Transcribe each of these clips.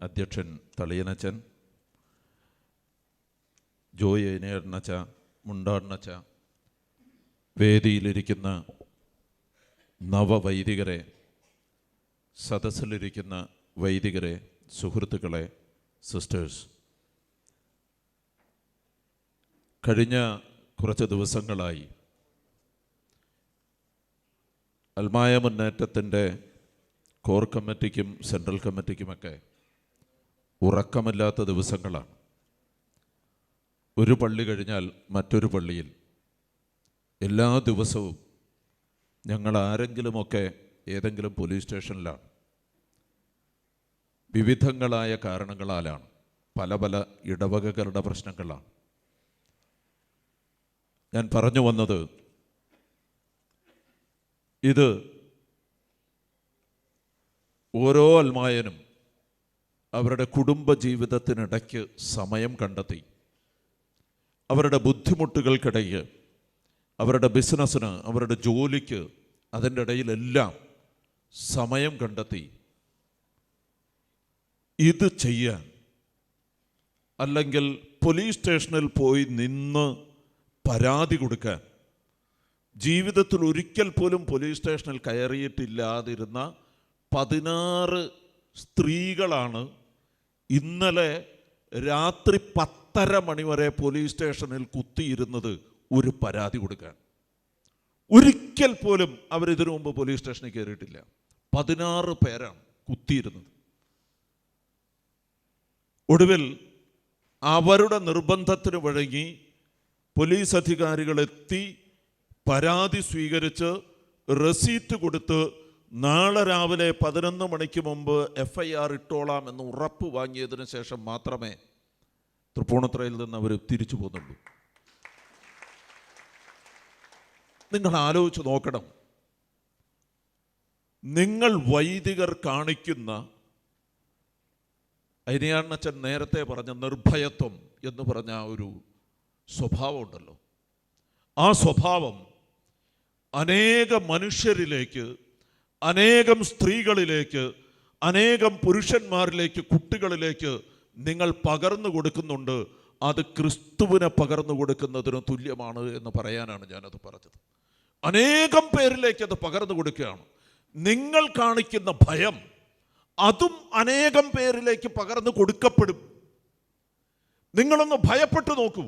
അധ്യക്ഷൻ തളിയനച്ചൻ ജോയ് ഏനേടനച്ച മുണ്ടാടനച്ച വേദിയിലിരിക്കുന്ന നവവൈദികരെ സദസ്സിലിരിക്കുന്ന വൈദികരെ സുഹൃത്തുക്കളെ സിസ്റ്റേഴ്സ്. കഴിഞ്ഞ കുറച്ച് ദിവസങ്ങളായി അൽമായ മുന്നേറ്റത്തിന്റെ കോർ കമ്മിറ്റിക്കും സെൻട്രൽ കമ്മിറ്റിക്കുമൊക്കെ ഉറക്കമില്ലാത്ത ദിവസങ്ങളാണ്. ഒരു പള്ളി കഴിഞ്ഞാൽ മറ്റൊരു പള്ളിയിൽ എല്ലാ ദിവസവും ഞങ്ങൾ ആരെങ്കിലുമൊക്കെ ഏതെങ്കിലും പോലീസ് സ്റ്റേഷനിലാണ്. വിവിധങ്ങളായ കാരണങ്ങളാലാണ് പല പല ഇടവകകളുടെ പ്രശ്നങ്ങളാണ്. ഞാൻ പറഞ്ഞു വന്നത് ഇത് ഓരോ അൽമായനും അവരുടെ കുടുംബ ജീവിതത്തിനിടയ്ക്ക് സമയം കണ്ടെത്തി. അവരുടെ ബുദ്ധിമുട്ടുകൾക്കിടയിൽ അവരുടെ ബിസിനസ്സിന് അവരുടെ ജോലിക്ക് അതിന്റെ ഇടയിലെല്ലാം സമയം കണ്ടെത്തി. ഇത് ചെയ്യാൻ അല്ലെങ്കിൽ പോലീസ് സ്റ്റേഷനിൽ പോയി നിന്ന് പരാതി കൊടുക്കാൻ ജീവിതത്തിൽ ഒരിക്കൽ പോലും പോലീസ് സ്റ്റേഷനിൽ കയറിയിട്ടില്ലാതിരുന്ന പതിനാറ് സ്ത്രീകളാണ് ഇന്നലെ രാത്രി പത്തര മണി വരെ പോലീസ് സ്റ്റേഷനിൽ കുത്തിയിരുന്നത് ഒരു പരാതി കൊടുക്കാൻ. ഒരിക്കൽ പോലും അവരിതിനു മുമ്പ് പോലീസ് സ്റ്റേഷനിൽ കയറിയിട്ടില്ല പതിനാറ് പേരാണ് കുത്തിയിരുന്നത്. ഒടുവിൽ അവരുടെ നിർബന്ധത്തിന് വഴങ്ങി പോലീസ് അധികാരികളെത്തി പരാതി സ്വീകരിച്ച് റെസീറ്റ് കൊടുത്ത് നാളെ രാവിലെ പതിനൊന്ന് മണിക്ക് മുമ്പ് എഫ് ഐ ആർ ഇട്ടോളാം എന്ന് ഉറപ്പ് വാങ്ങിയതിന് ശേഷം മാത്രമേ തൃപ്പൂണിത്രയിൽ നിന്ന് അവർ തിരിച്ചു പോകുന്നുള്ളൂ. നിങ്ങൾ ആലോചിച്ച് നോക്കണം. നിങ്ങൾ വൈദികർ കാണിക്കുന്ന അരിയാണ്ണച്ചൻ നേരത്തെ പറഞ്ഞ നിർഭയത്വം എന്ന് പറഞ്ഞ ആ ഒരു സ്വഭാവമുണ്ടല്ലോ ആ സ്വഭാവം അനേക മനുഷ്യരിലേക്ക് അനേകം സ്ത്രീകളിലേക്ക് അനേകം പുരുഷന്മാരിലേക്ക് കുട്ടികളിലേക്ക് നിങ്ങൾ പകർന്നു കൊടുക്കുന്നുണ്ട്. അത് ക്രിസ്തുവിനെ പകർന്നു കൊടുക്കുന്നതിന് തുല്യമാണ് എന്ന് പറയാനാണ് ഞാനത് പറഞ്ഞത്. അനേകം പേരിലേക്ക് അത് പകർന്നു കൊടുക്കുകയാണ്. നിങ്ങൾ കാണിക്കുന്ന ഭയം അതും അനേകം പേരിലേക്ക് പകർന്നു കൊടുക്കപ്പെടും. നിങ്ങളൊന്ന് ഭയപ്പെട്ടു നോക്കൂ.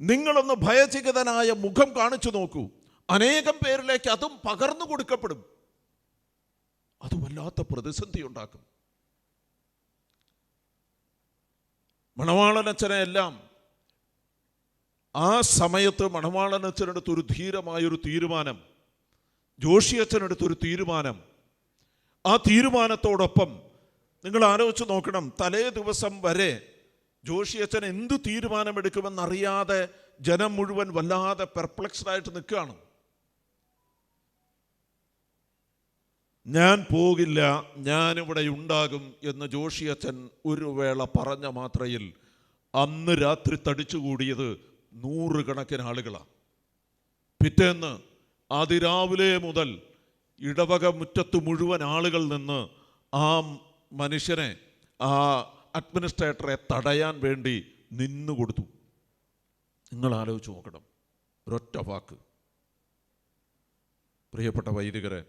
നിങ്ങളൊന്ന് ഭയചകിതനായ മുഖം കാണിച്ചു നോക്കൂ. അനേകം പേരിലേക്ക് അതും പകർന്നു കൊടുക്കപ്പെടും. അത് വല്ലാത്ത പ്രതിസന്ധി ഉണ്ടാക്കും. മണവാളനച്ഛനെ എല്ലാം ആ സമയത്ത് മണവാളനച്ഛനെടുത്ത് ഒരു ധീരമായൊരു തീരുമാനം ജോഷിയച്ഛനെടുത്തൊരു തീരുമാനം. ആ തീരുമാനത്തോടൊപ്പം നിങ്ങൾ ആലോചിച്ച് നോക്കണം തലേ ദിവസം വരെ ജോഷിയച്ഛൻ എന്ത് തീരുമാനമെടുക്കുമെന്നറിയാതെ ജനം മുഴുവൻ വല്ലാതെ പെർപ്ലക്സ്ഡായിട്ട് നിൽക്കുകയാണ്. ഞാൻ പോകില്ല ഞാനിവിടെ ഉണ്ടാകും എന്ന് ജോഷിയച്ഛൻ ഒരു വേള പറഞ്ഞ മാത്രയിൽ അന്ന് രാത്രി തടിച്ചുകൂടിയത് നൂറുകണക്കിന് ആളുകളാണ് പിറ്റേന്ന് അതിരാവിലെ മുതൽ ഇടവക മുറ്റത്ത് മുഴുവൻ ആളുകൾ നിന്ന് ആ മനുഷ്യനെ ആ അഡ്മിനിസ്ട്രേറ്ററെ തടയാൻ വേണ്ടി നിന്നു കൊടുത്തു. നിങ്ങൾ ആലോചിച്ച് നോക്കണം. ഒരൊറ്റ വാക്ക്. പ്രിയപ്പെട്ട വൈദികരെ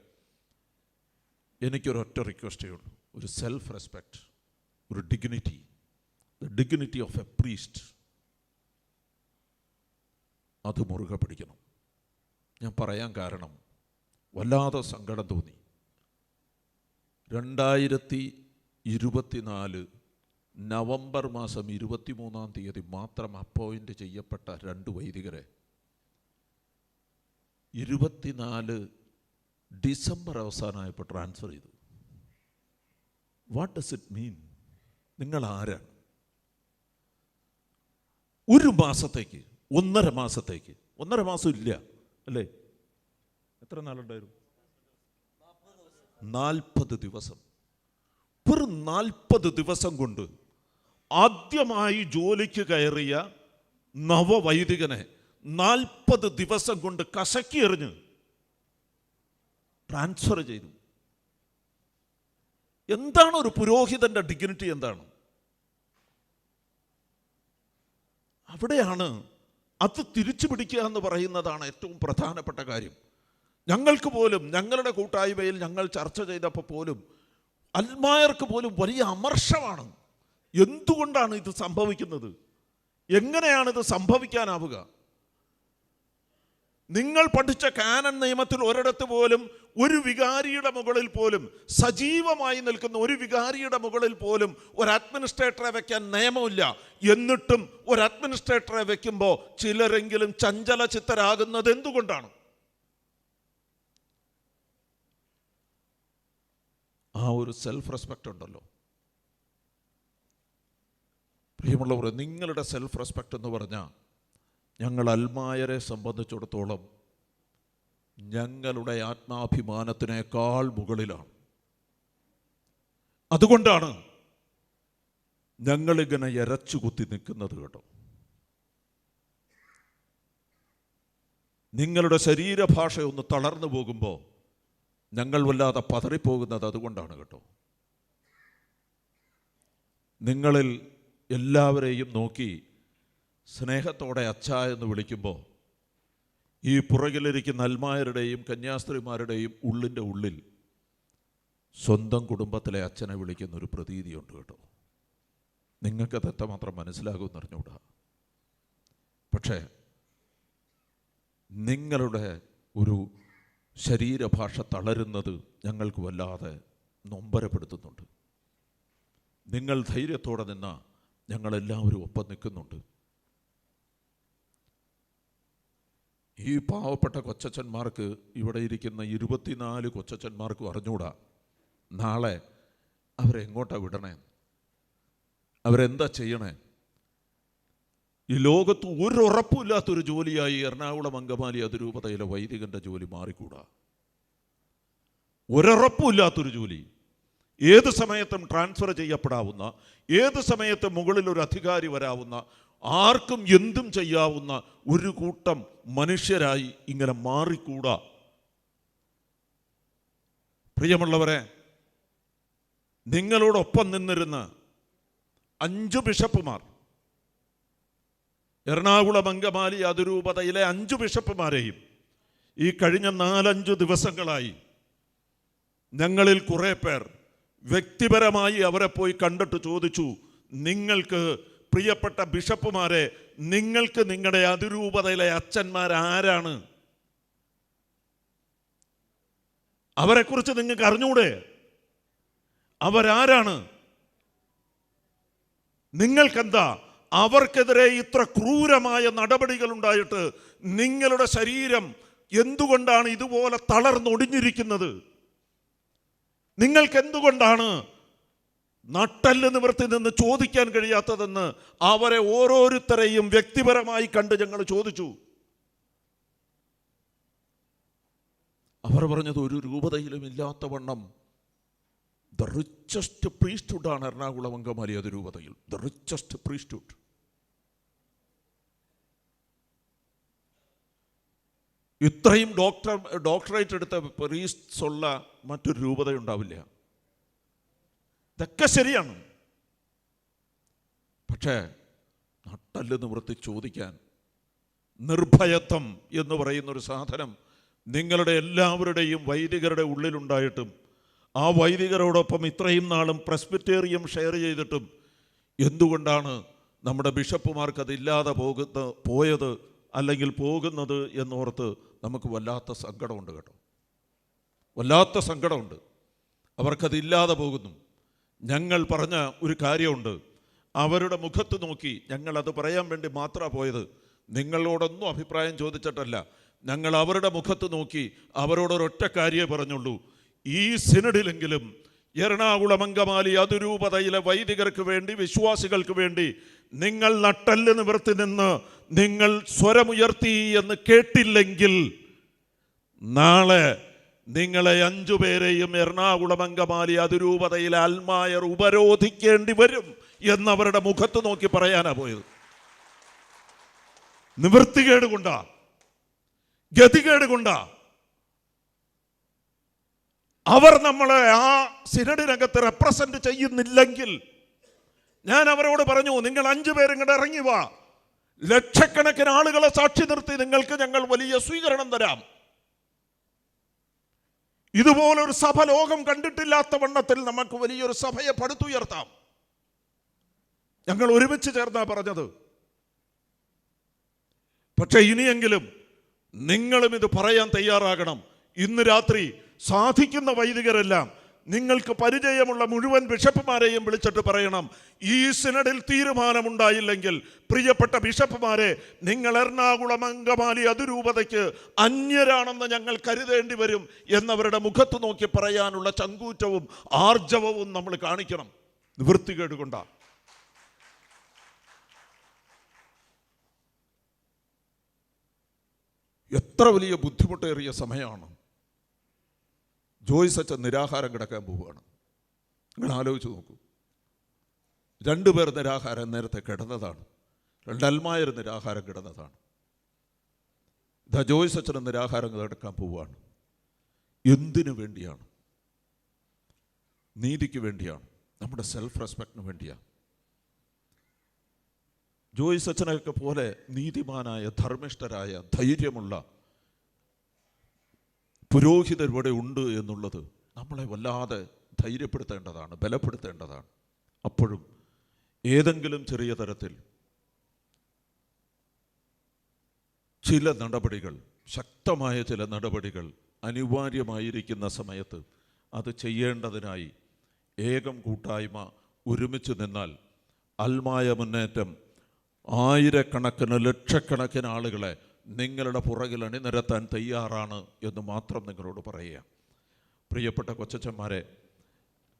എനിക്കൊരൊറ്റ റിക്വസ്റ്റേ ഉള്ളൂ. ഒരു സെൽഫ് റെസ്പെക്റ്റ് ഒരു dignity the dignity of a priest അത് മുറുകെ പിടിക്കണം. ഞാൻ പറയാൻ കാരണം വല്ലാതെ സങ്കടം തോന്നി. രണ്ടായിരത്തി ഇരുപത്തിനാല് നവംബർ മാസം ഇരുപത്തിമൂന്നാം തീയതി മാത്രം അപ്പോയിന്റ് ചെയ്യപ്പെട്ട രണ്ട് വൈദികരെ ഇരുപത്തിനാല് ഡിസംബർ അവസാനമായപ്പോൾ ട്രാൻസ്ഫർ ചെയ്തു. വാട്ട് ഡസ് ഇറ്റ് മീൻ നിങ്ങൾ ആരാണ്? ഒരു മാസത്തേക്ക് ഒന്നര മാസത്തേക്ക് ഒന്നര മാസം ഇല്ല അല്ലേ? എത്ര നാളുണ്ടായിരുന്നു? നാൽപ്പത് ദിവസം. വെറും നാൽപ്പത് ദിവസം കൊണ്ട് ആദ്യമായി ജോലിക്ക് കയറിയ നവവൈദികനെ നാൽപ്പത് ദിവസം കൊണ്ട് കസക്കി എറിഞ്ഞ് ട്രാൻസ്ഫർ ചെയ്തു. എന്താണ് ഒരു പുരോഹിതന്റെ ഡിഗ്നിറ്റി എന്താണ്? അവിടെയാണ് അത് തിരിച്ചു പിടിക്കുക എന്ന് പറയുന്നതാണ് ഏറ്റവും പ്രധാനപ്പെട്ട കാര്യം. ഞങ്ങൾക്ക് പോലും ഞങ്ങളുടെ കൂട്ടായ്മയിൽ ഞങ്ങൾ ചർച്ച ചെയ്തപ്പോൾ പോലും അൽമായർക്ക് പോലും വലിയ അമർഷമാണ്. എന്തുകൊണ്ടാണ് ഇത് സംഭവിക്കുന്നത്? എങ്ങനെയാണ് ഇത് സംഭവിക്കാനാവുക? നിങ്ങൾ പഠിച്ച കാനൻ നിയമത്തിൽ ഒരിടത്ത് പോലും ഒരു വികാരിയുടെ മുകളിൽ പോലും സജീവമായി നിൽക്കുന്ന ഒരു വികാരിയുടെ മുകളിൽ പോലും ഒരു അഡ്മിനിസ്ട്രേറ്ററെ വെക്കാൻ നിയമമില്ല. എന്നിട്ടും ഒരു അഡ്മിനിസ്ട്രേറ്ററെ വെക്കുമ്പോൾ ചിലരെങ്കിലും ചഞ്ചല ചിത്തരാകുന്നത് എന്തുകൊണ്ടാണ്? ആ ഒരു സെൽഫ് റെസ്പെക്റ്റ് ഉണ്ടല്ലോ. പ്രിയമുള്ളവർ നിങ്ങളുടെ സെൽഫ് റെസ്പെക്റ്റ് എന്ന് പറഞ്ഞാൽ ഞങ്ങൾ അൽമായരെ സംബന്ധിച്ചിടത്തോളം ഞങ്ങളുടെ ആത്മാഭിമാനത്തിനേക്കാൾ മുകളിലാണ്. അതുകൊണ്ടാണ് ഞങ്ങളിങ്ങനെ എരച്ചുകുത്തി നിൽക്കുന്നത് കേട്ടോ. നിങ്ങളുടെ ശരീരഭാഷ ഒന്ന് തളർന്നു പോകുമ്പോൾ ഞങ്ങൾ വല്ലാതെ പതറിപ്പോകുന്നത് അതുകൊണ്ടാണ് കേട്ടോ. നിങ്ങളിൽ എല്ലാവരെയും നോക്കി സ്നേഹത്തോടെ അച്ഛ എന്ന് വിളിക്കുമ്പോൾ ഈ പുറകിലിരിക്കുന്ന അൽമായരുടെയും കന്യാസ്ത്രീമാരുടെയും ഉള്ളിന്റെ ഉള്ളിൽ സ്വന്തം കുടുംബത്തിലെ അച്ഛനെ വിളിക്കുന്ന ഒരു പ്രതീതിയുണ്ട് കേട്ടോ. നിങ്ങൾക്കത് എത്രമാത്രം മനസ്സിലാകുമെന്ന് അറിഞ്ഞുകൂടാ. പക്ഷേ നിങ്ങളുടെ ഒരു ശരീരഭാഷ തളരുന്നത് ഞങ്ങൾക്ക് വല്ലാതെ നൊമ്പരപ്പെടുത്തുന്നുണ്ട്. നിങ്ങൾ ധൈര്യത്തോടെ നിന്ന ഞങ്ങളെല്ലാവരും ഒപ്പം നിൽക്കുന്നുണ്ട്. ഈ പാവപ്പെട്ട കൊച്ചച്ചന്മാർക്ക് ഇവിടെ ഇരിക്കുന്ന ഇരുപത്തിനാല് കൊച്ചച്ചന്മാർക്കും അറിഞ്ഞൂടാ നാളെ അവരെങ്ങോട്ടാ വിടണേ? അവരെന്താ ചെയ്യണേ? ഈ ലോകത്ത് ഒരു ഉറപ്പുമില്ലാത്തൊരു ജോലിയായി എറണാകുളം അങ്കമാലി അതിരൂപതയിലെ വൈദികന്റെ ജോലി മാറിക്കൂടാ. ഒരറപ്പുമില്ലാത്തൊരു ജോലി. ഏത് സമയത്തും ട്രാൻസ്ഫർ ചെയ്യപ്പെടാവുന്ന ഏത് സമയത്തും മുകളിൽ ഒരു അധികാരി വരാവുന്ന ആർക്കും എന്തും ചെയ്യാവുന്ന ഒരു കൂട്ടം മനുഷ്യരായി ഇങ്ങനെ മാറിക്കൂടാ. പ്രിയമുള്ളവരെ നിങ്ങളോടൊപ്പം നിന്നിരുന്ന അഞ്ചു ബിഷപ്പുമാർ എറണാകുളം അങ്കമാലി അതിരൂപതയിലെ അഞ്ചു ബിഷപ്പുമാരെയും ഈ കഴിഞ്ഞ നാലഞ്ചു ദിവസങ്ങളായി ഞങ്ങളിൽ കുറേ പേർ വ്യക്തിപരമായി അവരെ പോയി കണ്ടിട്ട് ചോദിച്ചു നിങ്ങൾക്ക് പ്രിയപ്പെട്ട ബിഷപ്പുമാരെ നിങ്ങൾക്ക് നിങ്ങളുടെ അതിരൂപതയിലെ അച്ഛന്മാർ ആരാണ് അവരെക്കുറിച്ച് നിങ്ങൾക്ക് അറിഞ്ഞൂടെ? അവരാരാണ്? നിങ്ങൾക്കെന്താ? അവർക്കെതിരെ ഇത്ര ക്രൂരമായ നടപടികൾ ഉണ്ടായിട്ട് നിങ്ങളുടെ ശരീരം എന്തുകൊണ്ടാണ് ഇതുപോലെ തളർന്നൊടിഞ്ഞിരിക്കുന്നത്? നിങ്ങൾക്ക് എന്തുകൊണ്ടാണ് നട്ടൽ നിവർത്തി നിന്ന് ചോദിക്കാൻ കഴിയാത്തതെന്ന് അവരെ ഓരോരുത്തരെയും വ്യക്തിപരമായി കണ്ട് ഞങ്ങൾ ചോദിച്ചു. അവർ പറഞ്ഞത് ഒരു രൂപതയിലും ഇല്ലാത്ത വണ്ണം ദ റിച്ചസ്റ്റ് പ്രീസ്റ്റുഡാണ് എറണാകുളം അങ്കമാലി അതിരൂപതയിൽ ദ റിച്ചസ്റ്റ് പ്രീസ്റ്റുഡ് ഇത്രയും ഡോക്ടർ ഡോക്ടറേറ്റ് എടുത്ത പ്രീസ്റ്റ്സ് ഉള്ള മറ്റൊരു രൂപത ഉണ്ടാവില്ല ഇതൊക്കെ ശരിയാണ്. പക്ഷേ നട്ടൽ നിവൃത്തി ചോദിക്കാൻ നിർഭയത്വം എന്ന് പറയുന്നൊരു സാധനം നിങ്ങളുടെ എല്ലാവരുടെയും വൈദികരുടെ ഉള്ളിലുണ്ടായിട്ടും ആ വൈദികരോടൊപ്പം ഇത്രയും നാളും പ്രസ്ബിറ്റേറിയം ഷെയർ ചെയ്തിട്ടും എന്തുകൊണ്ടാണ് നമ്മുടെ ബിഷപ്പുമാർക്ക് അതില്ലാതെ പോകുന്ന പോയത് അല്ലെങ്കിൽ പോകുന്നത് എന്നോർത്ത് നമുക്ക് വല്ലാത്ത സങ്കടമുണ്ട് കേട്ടോ. വല്ലാത്ത സങ്കടമുണ്ട്. അവർക്കതില്ലാതെ പോകുന്നു. ഞങ്ങൾ പറഞ്ഞ ഒരു കാര്യമുണ്ട്. അവരുടെ മുഖത്ത് നോക്കി ഞങ്ങൾ അത് പറയാൻ വേണ്ടി മാത്രമാണ് പോയത്. നിങ്ങളോടൊന്നും അഭിപ്രായം ചോദിച്ചിട്ടല്ല. ഞങ്ങൾ അവരുടെ മുഖത്ത് നോക്കി അവരോടൊരൊറ്റ കാര്യമേ പറഞ്ഞുള്ളൂ. ഈ സിനഡിലെങ്കിലും എറണാകുളം അങ്കമാലി അതിരൂപതയിലെ വൈദികർക്ക് വേണ്ടി വിശ്വാസികൾക്ക് വേണ്ടി നിങ്ങൾ നട്ടൽ നിവർത്തി നിന്ന് നിങ്ങൾ സ്വരമുയർത്തി എന്ന് കേട്ടില്ലെങ്കിൽ നാളെ നിങ്ങളെ അഞ്ചു പേരെയും എറണാകുളം അങ്കമാലി അതിരൂപതയിൽ അൽമായർ ഉപരോധിക്കേണ്ടി വരും എന്നവരുടെ മുഖത്ത് നോക്കി പറയാനാ പോയത്. നിവൃത്തികേട് കൊണ്ടാ ഗതികേട് അവർ നമ്മളെ ആ സിനഡിനകത്ത് റെപ്രസെന്റ് ചെയ്യുന്നില്ലെങ്കിൽ ഞാൻ അവരോട് പറഞ്ഞു നിങ്ങൾ അഞ്ചു പേരും ഇങ്ങോട്ട് ഇറങ്ങി വാ. ലക്ഷക്കണക്കിന് ആളുകളെ സാക്ഷി നിർത്തി നിങ്ങൾക്ക് ഞങ്ങൾ വലിയ സ്വീകരണം തരാം. ഇതുപോലൊരു സഭ ലോകം കണ്ടിട്ടില്ലാത്ത വണ്ണത്തിൽ നമുക്ക് വലിയൊരു സഭയെ പടുത്തുയർത്താം. ഞങ്ങൾ ഒരുമിച്ച് ചേർന്നാ പറഞ്ഞത്. പക്ഷെ ഇനിയെങ്കിലും നിങ്ങളും ഇത് പറയാൻ തയ്യാറാകണം. ഇന്ന് രാത്രി സാധിക്കുന്ന വൈദികരെല്ലാം നിങ്ങൾക്ക് പരിചയമുള്ള മുഴുവൻ ബിഷപ്പുമാരെയും വിളിച്ചിട്ട് പറയണം. ഈ സിനഡിൽ തീരുമാനമുണ്ടായില്ലെങ്കിൽ പ്രിയപ്പെട്ട ബിഷപ്പുമാരെ നിങ്ങൾ എറണാകുളം അങ്കമാലി അതിരൂപതയ്ക്ക് അന്യരാണെന്ന് ഞങ്ങൾ കരുതേണ്ടി വരും എന്നവരുടെ മുഖത്ത് നോക്കി പറയാനുള്ള ചങ്കൂറ്റവും ആർജവവും നമ്മൾ കാണിക്കണം. നിവൃത്തികേട് കൊണ്ടാണ് എത്ര വലിയ ബുദ്ധിമുട്ടേറിയ സമയമാണ്. ജോയ്സ് അച്ഛൻ നിരാഹാരം കിടക്കാൻ പോവുകയാണ്. നിങ്ങൾ ആലോചിച്ച് നോക്കൂ. രണ്ടുപേർ നിരാഹാരം നേരത്തെ കിടന്നതാണ്. രണ്ടൽമായർ നിരാഹാരം കിടന്നതാണ്. ഇതാ ജോയ്സ് അച്ഛനും നിരാഹാരം കിടക്കാൻ പോവുകയാണ്. എന്തിനു വേണ്ടിയാണ്? നീതിക്ക് വേണ്ടിയാണ്. നമ്മുടെ സെൽഫ് റെസ്പെക്റ്റിന് വേണ്ടിയാണ്. ജോയ്സ് അച്ഛനൊക്കെ പോലെ നീതിമാനായ ധർമ്മിഷ്ഠരായ ധൈര്യമുള്ള പുരോഹിതർ ഇവിടെ ഉണ്ട് എന്നുള്ളത് നമ്മളെ വല്ലാതെ ധൈര്യപ്പെടുത്തേണ്ടതാണ് ബലപ്പെടുത്തേണ്ടതാണ്. അപ്പോഴും ഏതെങ്കിലും ചെറിയ തരത്തിൽ ചില നടപടികൾ ശക്തമായ ചില നടപടികൾ അനിവാര്യമായിരിക്കുന്ന സമയത്ത് അത് ചെയ്യേണ്ടതിനായി ഏകം കൂട്ടായ്മ ഒരുമിച്ച് നിന്നാൽ അൽമായ മുന്നേറ്റം ആയിരക്കണക്കിന് ലക്ഷക്കണക്കിന് ആളുകളെ നിങ്ങളുടെ പുറകിൽ അണിനിരത്താൻ തയ്യാറാണ് എന്ന് മാത്രം നിങ്ങളോട് പറയുക. പ്രിയപ്പെട്ട കൊച്ചച്ചന്മാരെ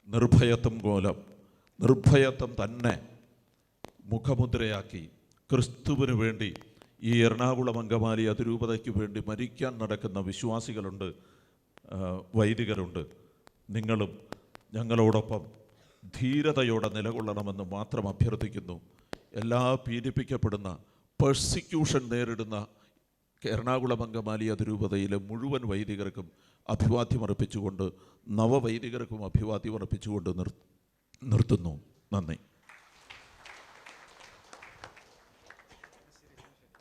നിർഭയത്വം മൂലം നിർഭയത്വം തന്നെ മുഖമുദ്രയാക്കി ക്രിസ്തുവിന് വേണ്ടി ഈ എറണാകുളം അങ്കമാലി അതിരൂപതയ്ക്ക് വേണ്ടി മരിക്കാൻ നടക്കുന്ന വിശ്വാസികളുണ്ട് വൈദികരുണ്ട്. നിങ്ങളും ഞങ്ങളോടൊപ്പം ധീരതയോടെ നിലകൊള്ളണമെന്ന് മാത്രം അഭ്യർത്ഥിക്കുന്നു. എല്ലാ പീഡിപ്പിക്കപ്പെടുന്ന പെർസിക്യൂഷൻ നേരിടുന്ന എറണാകുളം അങ്കമാലി അതിരൂപതയിലെ മുഴുവൻ വൈദികർക്കും അഭിവാദ്യം അർപ്പിച്ചുകൊണ്ട് നവവൈദികർക്കും അഭിവാദ്യം അർപ്പിച്ചുകൊണ്ട് നിർ നിർത്തുന്നു. നന്ദി.